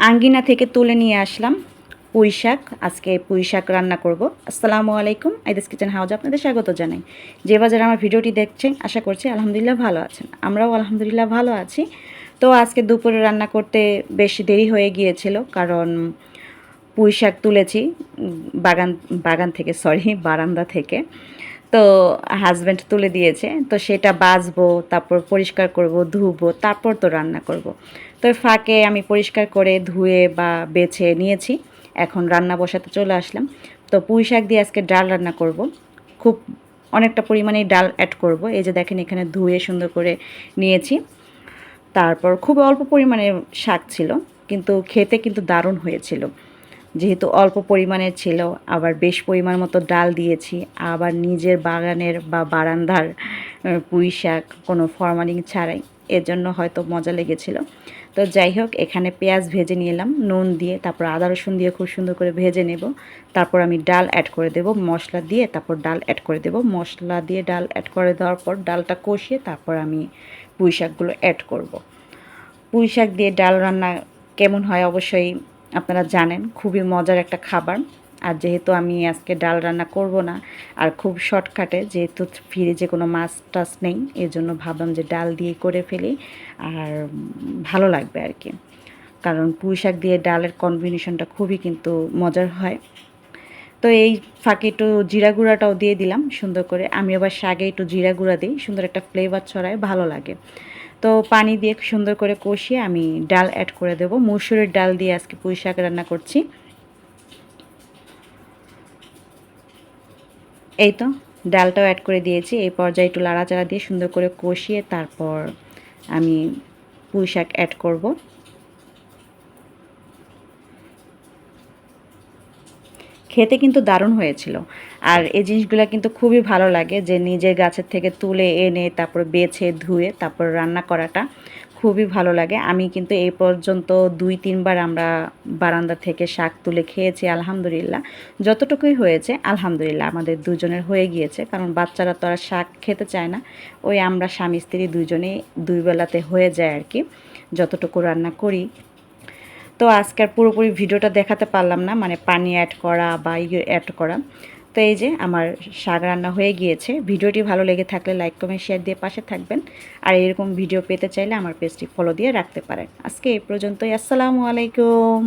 আঙ্গিনা থেকে তুলে নিয়ে আসলাম পুঁই শাক। আজকে পুঁই শাক রান্না করব। আসসালামু আলাইকুম, আইদাস কিচেন হাউজ আপনাদের স্বাগত জানাই। যে বাজারে আমার ভিডিওটি দেখছেন, আশা করছি আলহামদুলিল্লাহ ভালো আছেন। আমরাও আলহামদুলিল্লাহ ভালো আছি। তো আজকে দুপুরে রান্না করতে বেশ দেরি হয়ে গিয়েছিল, কারণ পুঁই শাক তুলেছি বাগান বাগান থেকে সরি বারান্দা থেকে। তো হাজব্যান্ড তুলে দিয়েছে, তো সেটা বাছবো তারপর পরিষ্কার করব, ধুবো, তারপর তো রান্না করব। তো ফাঁকে আমি পরিষ্কার করে ধুয়ে বা বেছে নিয়েছি, এখন রান্না বসাতে চলে আসলাম। তো পুঁই শাক দিয়ে আজকে ডাল রান্না করব, খুব অনেকটা পরিমাণে ডাল অ্যাড করব। এই যে দেখেন এখানে ধুয়ে সুন্দর করে নিয়েছি। তারপর খুব অল্প পরিমাণে শাক ছিল, কিন্তু খেতে কিন্তু দারুণ হয়েছিল। যেহেতু অল্প পরিমাণের ছিল, আবার বেশ পরিমাণ মতো ডাল দিয়েছি, আবার নিজের বাগানের বা বারান্দার পুঁই শাক কোনো ফরমালিং ছাড়াই, এর জন্য হয়তো মজা লেগেছিল। তো যাই হোক, এখানে পেঁয়াজ ভেজে নিলাম, নুন দিয়ে, তারপর আদা রসুন দিয়ে খুব সুন্দর করে ভেজে নেব। তারপর আমি ডাল অ্যাড করে দেব, মশলা দিয়ে, তারপর ডাল অ্যাড করে দেব। মশলা দিয়ে ডাল অ্যাড করে দেওয়ার পর ডালটা কষিয়ে তারপর আমি পুঁই শাকগুলো অ্যাড করব। পুঁই শাক দিয়ে ডাল রান্না কেমন হয় অবশ্যই আপনারা জানেন, খুবই মজার একটা খাবার। আর যেহেতু আমি আজকে ডাল রান্না করব না, আর খুব শর্টকাটে, যেহেতু ফ্রিজে কোনো মাছ টাছ নেই এর জন্য ভাবলাম যে ডাল দিয়ে করে ফেলি, আর ভালো লাগবে আর কি। কারণ পুঁই শাক দিয়ে ডালের কম্বিনেশনটা খুবই কিন্তু মজার হয়। তো এই ফাঁকে একটু জিরা গুঁড়াটাও দিয়ে দিলাম সুন্দর করে। আমি আবার শাকে একটু জিরা গুঁড়া দিই, সুন্দর একটা ফ্লেভার ছড়ায়, ভালো লাগে। তো পানি দিয়ে সুন্দর করে কষিয়ে আমি ডাল অ্যাড করে দেব। মুসুরের ডাল দিয়ে আজকে পুঁই শাক রান্না করছি। এই তো, ডালটাও অ্যাড করে দিয়েছি। এই পর্যায়ে একটু লাড়াচাড়া দিয়ে সুন্দর করে কষিয়ে তারপর আমি পুঁই শাক অ্যাড করব। খেতে কিন্তু দারুণ হয়েছিল। আর এই জিনিসগুলো কিন্তু খুবই ভালো লাগে যে নিজের গাছের থেকে তুলে এনে, তারপর বেছে, ধুয়ে, তারপর রান্না করাটা খুবই ভালো লাগে। আমি কিন্তু এই পর্যন্ত দুই, তিনবার আমরা বারান্দা থেকে শাক তুলে খেয়েছি, আলহামদুলিল্লাহ। যতটুকুই হয়েছে, আলহামদুলিল্লাহ আমাদের দুজনের হয়ে গিয়েছে। কারণ বাচ্চারা তো আর শাক খেতে চায় না। ওই আমরা স্বামী, স্ত্রী দুজনেই দুই বেলাতে হয়ে যায় আর কি। যতটুকু রান্না করি তো আজকের পুরোপুরি ভিডিওটা দেখাতে পারলাম না মানে পানি অ্যাড করা বা ইয়ে অ্যাড করা। তো এই যে আমার শাক রান্না হয়ে গিয়েছে। ভিডিওটি ভালো লেগে থাকলে লাইক কমেন্ট শেয়ার দিয়ে পাশে থাকবেন। আর এরকম ভিডিও পেতে চাইলে আমার পেজটি ফলো দিয়ে রাখতে পারেন। আজকে এই পর্যন্তই। আসসালামু আলাইকুম।